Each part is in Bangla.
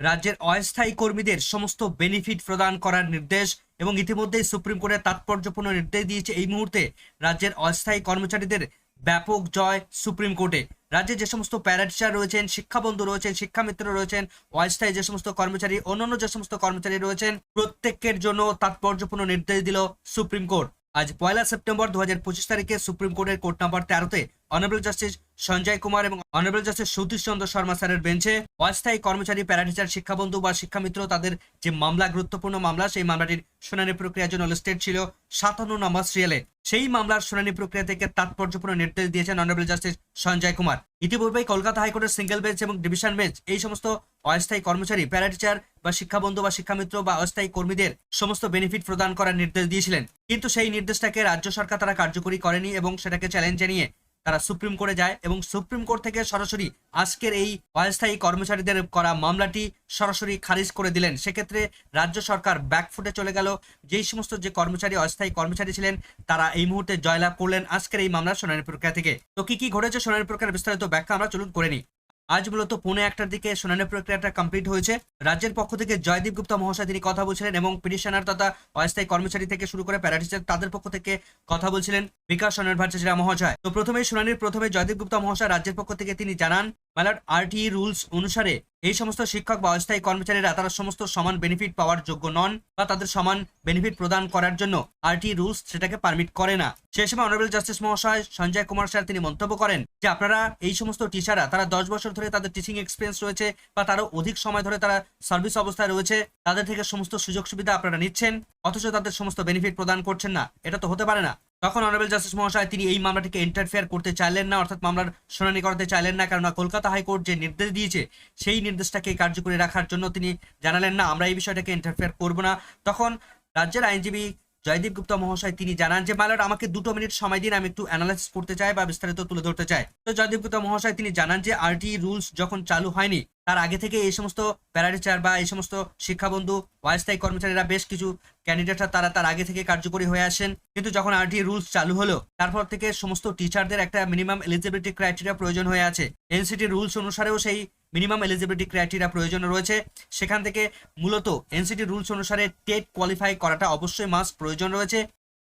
রাজ্যের অস্থায়ী কর্মীদের সমস্ত বেনিফিট প্রদান করার নির্দেশ এবং ইতিমধ্যেই সুপ্রিম কোর্টের তাৎপর্যপূর্ণ নির্দেশ দিয়েছে এই মুহূর্তে রাজ্যের অস্থায়ী কর্মচারীদের ব্যাপক জয় সুপ্রিম কোর্টে। রাজ্যে যে সমস্ত প্যারাটিচার রয়েছেন, শিক্ষাবন্ধু রয়েছেন, শিক্ষামিত্র রয়েছেন, অস্থায়ী যে সমস্ত কর্মচারী, অন্যান্য যে সমস্ত কর্মচারী রয়েছেন, প্রত্যেকের জন্য তাৎপর্যপূর্ণ নির্দেশ দিল সুপ্রিম কোর্ট। আজ পয়লা সেপ্টেম্বর দু হাজার পঁচিশ তারিখে সুপ্রিম কোর্টের কোর্ট নাম্বার তেরোতে অনারেবল জাস্টিস সঞ্জয় কুমার এবং অনারেবল জাস্টিস সতীশ চন্দ্র শর্মা স্যারের বেঞ্চে অস্থায়ী কর্মচারী, প্যারাটিচার, শিক্ষাবন্ধু বা শিক্ষামিত্র তাদের যে মামলা, গুরুত্বপূর্ণ মামলা, সেই মামলাটির শুনানি প্রক্রিয়ার জন্য লিস্টেড ছিল সাতান্ন নম্বর সিরিয়ালে সেই মামলার শুনানি প্রক্রিয়া থেকে তাৎপর্যপূর্ণ নির্দেশ দিয়েছেন অনারেবল জাস্টিস সঞ্জয় কুমার ইতিপূর্বে কলকাতা হাইকোর্টের সিঙ্গেল বেঞ্চ এবং ডিভিশন বেঞ্চ এই সমস্ত অস্থায়ী কর্মচারী, প্যারাটিচার বা শিক্ষাবন্ধু বা শিক্ষামিত্র বা অস্থায়ী কর্মীদের সমস্ত বেনিফিট প্রদান করার নির্দেশ দিয়েছিলেন। কিন্তু সেই নির্দেশটাকে রাজ্য সরকার তারা কার্যকরী করেনি এবং সেটাকে চ্যালেঞ্জ জানিয়ে তারা সুপ্রিম কোর্টে যায় এবং সুপ্রিম কোর্ট থেকে সরাসরি আজকের এই অস্থায়ী কর্মচারীদের করা মামলাটি সরাসরি খারিজ করে দিলেন। সেক্ষেত্রে রাজ্য সরকার ব্যাকফুটে চলে গেল। যেই সমস্ত যে কর্মচারী, অস্থায়ী কর্মচারী ছিলেন, তারা এই মুহূর্তে জয়লাভ করলেন আজকের এই মামলার শুনানি প্রক্রিয়া থেকে। তো কি কি ঘটেছে শুনানি প্রক্রিয়ার বিস্তারিত ব্যাখ্যা আমরা চলুন করে নিই। আজ মূলত পুনে একটার দিকে শুনানি প্রক্রিয়াটা কমপ্লিট হয়েছে। রাজ্যের পক্ষ থেকে জয়দীপ গুপ্তা মহাশয় তিনি কথা বলছিলেন এবং পিটিশনার তথা অস্থায়ী কর্মচারী থেকে শুরু করে প্যারাটিচার তাদের পক্ষ থেকে কথা বলছিলেন বিকাশ সনের ভট্টাচার্য মহাশয়। তো প্রথমে শুনানির প্রথমে জয়দীপ গুপ্তা মহাশয় রাজ্যের পক্ষ থেকে তিনি জানান ম্যালার আরটি রুলস অনুসারে এই সমস্ত শিক্ষক বা অস্থায়ী কর্মচারীরা তারা সমস্ত সমান বেনিফিট পাওয়ার যোগ্য নন বা তাদের সমান বেনিফিট প্রদান করার জন্য আরটি রুলস সেটাকে পারমিট করে না। সেই সময় অনারেবল জাস্টিস মহাশয় সঞ্জয় কুমার স্যার তিনি মন্তব্য করেন যে, আপনারা এই সমস্ত টিচাররা তারা দশ বছর ধরে তাদের টিচিং এক্সপিরিয়েন্স রয়েছে বা তারও অধিক সময় ধরে তারা সার্ভিস অবস্থায় রয়েছে, তাদের থেকে সমস্ত সুযোগ সুবিধা আপনারা নিচ্ছেন, অথচ তাদের সমস্ত বেনিফিট প্রদান করছেন না। এটা তো হতে পারে না। তখন অনারেবল জাস্টিস মহাশয় তিনি এই মামলাটিকে ইন্টারফেয়ার করতে চাইলেন না, অর্থাৎ মামলার শুনানি করতে চাইলেন না, কেননা কলকাতা হাইকোর্ট যে নির্দেশ দিয়েছে, সেই নির্দেশটাকে কার্যকরী রাখার জন্য তিনি জানালেন না, আমরা এই বিষয়টাকে ইন্টারফেয়ার করব না। তখন রাজ্যের আইনজীবী জয়দীপ গুপ্তা মহাশয়, তিনি জানান যে মালার আমাকে দুটো মিনিট সময় দিন, আমি একটু অ্যানালাইসিস করতে চাই বা বিস্তারিত তুলে ধরতে চাই। তো জয়দীপ গুপ্তা মহাশয়, তিনি জানান যে আরটি রুলস যখন চালু হয়নি, তার আগে থেকে এই সমস্ত প্যারাটিচার বা এই সমস্ত শিক্ষাবন্ধু, অস্থায়ী কর্মচারীরা বেশ কিছু ক্যান্ডিডেটরা তারা তার আগে থেকে কার্যকরী হয়ে আসেন। কিন্তু যখন আরটি রুলস চালু হলো তারপর থেকে সমস্ত টিচারদের একটা মিনিমাম এলিজিবিলিটি ক্রাইটেরিয়া প্রয়োজন হয়ে আছে। এনসিটি রুলস অনুসারেও সেই মিনিমাম এলিজিবিলিটি ক্রাইটেরিয়া প্রয়োজন রয়েছে। সেখান থেকে মূলত এনসিটি রুলস অনুসারে টেট কোয়ালিফাই করাটা অবশ্যই মাস প্রয়োজন রয়েছে।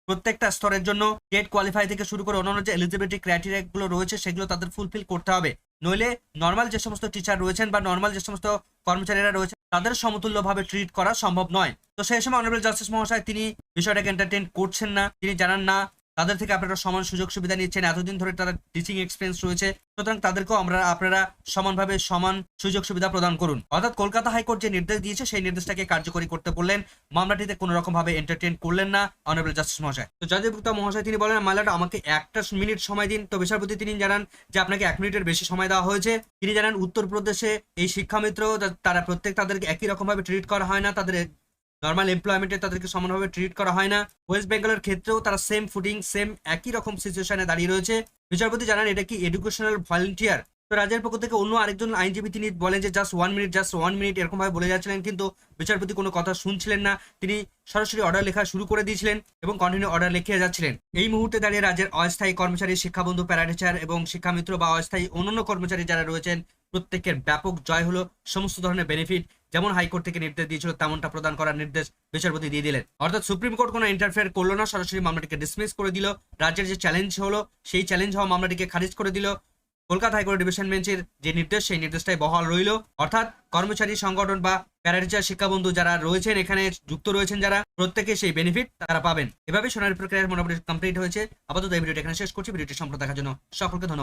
প্রত্যেকটা স্তরের জন্য টেট কোয়ালিফাই থেকে শুরু করে অন্যান্য যে এলিজিবিলিটি ক্রাইটেরিয়া গুলো রয়েছে, সেগুলো তাদের ফুলফিল করতে হবে। নইলে নর্মাল যে সমস্ত টিচার রয়েছেন বা নর্মাল যে সমস্ত কর্মচারীরা রয়েছে তাদের সমতুল্যভাবে ট্রিট করা সম্ভব নয়। তো সেই সময় অনারেবল জাস্টিস মহাশয়, তিনি বিষয়টাকে এন্টারটেন করছেন না। তিনি জানান না তাদের থেকে আপনারা সমান সুযোগ সুবিধা নিচ্ছেন। এতদিন ধরে তারা টিচিং এক্সপিরিয়েন্স রয়েছে। সুতরাং তাদেরকেও আমরা, আপনারা সমানভাবে সমান সুযোগ সুবিধা প্রদান করুন। অর্থাৎ কলকাতা হাইকোর্ট যে নির্দেশ দিয়েছে, সেই নির্দেশটাকে কার্যকরী করতে বললেন। মামলাটিতে কোনো রকম ভাবে এন্টারটেন করলেন না অনারেবল জাস্টিস মহাশয়। তো জয়দেব গুপ্তা মহাশয়, তিনি বলেন, মামলাটা আমাকে একটা মিনিট সময় দিন। তো বিচারপতি তিনি জানান যে, আপনাকে এক মিনিটের বেশি সময় দেওয়া হয়েছে। তিনি জানান, উত্তরপ্রদেশে এই শিক্ষামিত্র, তারা প্রত্যেক তাদেরকে একই রকম ভাবে ট্রিট করা হয় না। তাদের নর্মাল এমপ্লয়মেন্টে তাদেরকে সমানভাবে ট্রিট করা হয় না। ওয়েস্ট বেঙ্গলের ক্ষেত্রেও তারা সেম ফুডিং সেম একই রকম সিচুয়েশনে দাঁড়িয়ে রয়েছে। বিচারপতি জানান, এটা কি এডুকেশনাল ভলেন্টিয়ার তো রাজ্যের পক্ষ থেকে অন্য আরেকজন আইনজীবী তিনি বলেন যে just one minute just one minute এরকমভাবে বলে যাচ্ছিলেন, কিন্তু বিচারপতি কোনো কথা শুনছিলেন না। তিনি সরাসরি অর্ডার লেখা শুরু করে দিয়েছিলেন এবং কন্টিনিউ অর্ডার লিখে যাচ্ছিলেন। এই মুহূর্তে দাঁড়িয়ে রাজ্যের অস্থায়ী কর্মচারী, শিক্ষাবন্ধু প্যারাটিচার এবং শিক্ষামিত্র বা অস্থায়ী অন্যান্য কর্মচারী যারা রয়েছেন, প্রত্যেকের ব্যাপক জয় হলো। সমস্ত ধরনের বেনিফিট যেমন হাইকোর্ট থেকে নির্দেশ দিয়েছিল, তেমনটা প্রদান করার নির্দেশ বিচারপতি দিয়ে দিলেন। অর্থাৎ সুপ্রিম কোর্ট কোনো ইন্টারফেয়ার করল না, সরাসরি মামলাটিকে ডিসমিস করে দিল। রাজ্যের যে চ্যালেঞ্জ হলো, সেই চ্যালেঞ্জ হওয়া মামলাটিকে খারিজ করে দিল। কলকাতা হাইকোর্ট ডিভিশন বেঞ্চের যে নির্দেশ, সেই নির্দেশটাই বহাল রইল। অর্থাৎ কর্মচারী সংগঠন বা প্যারাটিচার শিক্ষাবন্ধু যারা রয়েছেন, এখানে যুক্ত রয়েছেন যারা, প্রত্যেকে সেই বেনিফিট তারা পাবেন। এভাবে সোনার প্রক্রিয়া মোটামুটি কমপ্লিট হয়েছে। আপাতত এই ভিডিওটা এখানে শেষ করছি। ভিডিওটি সম্পূর্ণ দেখার জন্য সকলকে ধন্যবাদ।